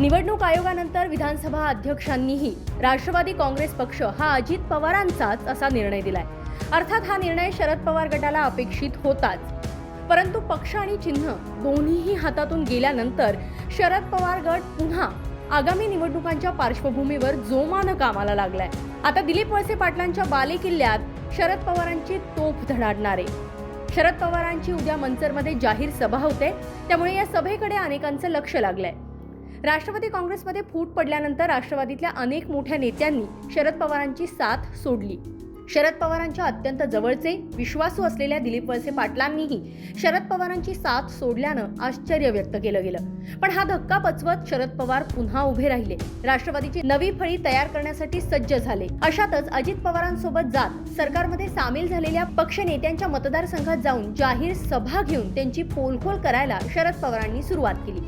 निवडणूक आयोगानंतर विधानसभा अध्यक्षांनीही राष्ट्रवादी काँग्रेस पक्ष हा अजित पवारांचाच असा निर्णय दिलाय. अर्थात हा निर्णय शरद पवार गटाला अपेक्षित होताच. परंतु पक्ष आणि चिन्ह दोन्हीही हातातून गेल्यानंतर शरद पवार गट पुन्हा आगामी निवडणुकांच्या पार्श्वभूमीवर जोमानं कामाला लागलाय. आता दिलीप वळसे पाटलांच्या बालेकिल्ल्यात शरद पवारांची तोफ धडाडणारे. शरद पवारांची उद्या मंचरमध्ये जाहीर सभा होते त्यामुळे या सभेकडे अनेकांचं लक्ष लागलंय. राष्ट्रवादी काँग्रेसमध्ये फूट पडल्यानंतर राष्ट्रवादीतल्या अनेक मोठ्या नेत्यांनी शरद पवारांची साथ सोडली. शरद पवारांच्या अत्यंत जवळचे विश्वासू असलेल्या दिलीप वळसे पाटलांनीही शरद पवारांची साथ सोडल्यानं आश्चर्य व्यक्त केलं गेलं. पण हा धक्का पचवत शरद पवार पुन्हा उभे राहिले. राष्ट्रवादीची नवी फळी तयार करण्यासाठी सज्ज झाले. अशातच अजित पवारांसोबत जात सरकारमध्ये सामील झालेल्या पक्ष नेत्यांच्या मतदारसंघात जाऊन जाहीर सभा घेऊन त्यांची पोलखोल करायला शरद पवारांनी सुरुवात केली.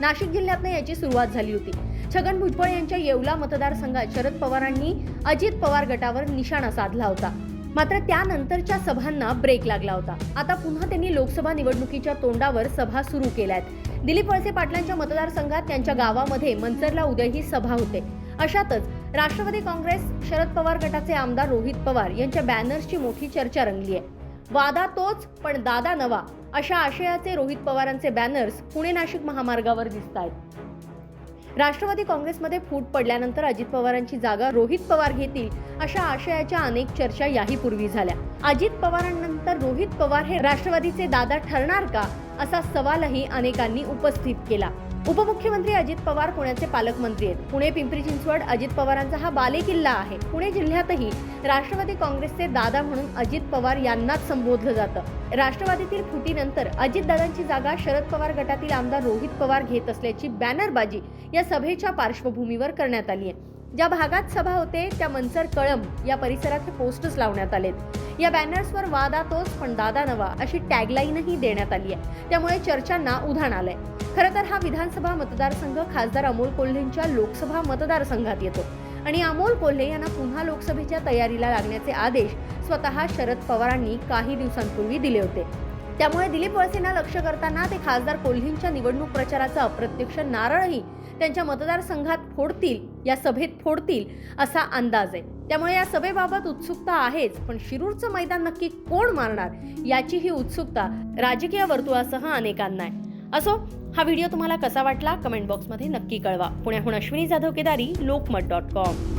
नाशिक जिल्ह्यातनं याची सुरुवात झाली होती. छगन भुजबळ यांच्या येवला मतदारसंघात शरद पवारांनी अजित पवार गटावर निशाणा साधला होता. मात्र त्यानंतरच्या सभांना ब्रेक लागला होता. आता पुन्हा त्यांनी लोकसभा निवडणुकीच्या तोंडावर सभा सुरू केल्यात. दिलीप वळसे पाटलांच्या मतदारसंघात त्यांच्या गावामध्ये मंचरला उद्या ही सभा होते. अशातच राष्ट्रवादी काँग्रेस शरद पवार गटाचे आमदार रोहित पवार यांच्या बॅनर्सची मोठी चर्चा रंगली आहे वादा तोच पण दादा नवा. अशा आशयाचे रोहित पवारांचे बॅनर्स पुणे नाशिक महामार्गावर दिसत आहेत राष्ट्रवादी काँग्रेसमध्ये फूट पडल्यानंतर अजित पवारांची जागा रोहित पवार घेतील अशा आशयाच्या अनेक चर्चा याही पूर्वी झाल्या. अजित पवारांनंतर रोहित पवार हे राष्ट्रवादीचे दादा ठरणार का असा सवालही अनेकांनी उपस्थित केला. उपमुख्यमंत्री अजित पवार पुण्याचे पालकमंत्री आहेत. पुणे पिंपरी चिंचवड अजित पवारांचा हा बालेकिल्ला आहे. पुणे जिल्ह्यातही राष्ट्रवादी काँग्रेसचे दादा म्हणून अजित पवार यांनाच संबोधलं जातं. राष्ट्रवादीतील फुटीनंतर अजितदादांची जागा शरद पवार गटातील आमदार रोहित पवार घेत असल्याची बॅनरबाजी या सभेच्या पार्श्वभूमीवर करण्यात आली आहे. ज्या भागात सभा होते त्या मनसर कळंब या परिसरात हे पोस्टर्स लावण्यात आलेत. या बॅनर्सवर वादा तोच पण दादा नवा अशी टॅगलाईनही देण्यात आली आहे. त्यामुळे चर्चांना उधाण आलंय. खरं तर हा विधानसभा मतदारसंघ खासदार अमोल कोल्हेंच्या लोकसभा मतदारसंघात येतो. आणि अमोल कोल्हे यांना पुन्हा लोकसभेच्या तयारीला लागण्याचे आदेश स्वतः शरद पवारांनी काही दिवसांपूर्वी दिले होते. त्यामुळे दिलीप वळसेंना लक्ष करताना ते खासदार कोल्हेंच्या निवडणूक प्रचाराचा अप्रत्यक्ष नारळही त्यांच्या मतदारसंघात फोडतील या सभेत फोडतील असा अंदाज आहे. त्यामुळे या सभेबाबत उत्सुकता आहेच पण शिरूरचं मैदान नक्की कोण मारणार याची ही उत्सुकता राजकीय वर्तुळासह अनेकांना आहे. असो हा व्हिडिओ तुम्हाला कसा वाटला? कमेंट बॉक्समध्ये नक्की कळवा. पुण्याहून अश्विनी जाधव केदारी लोकमत डॉट कॉम.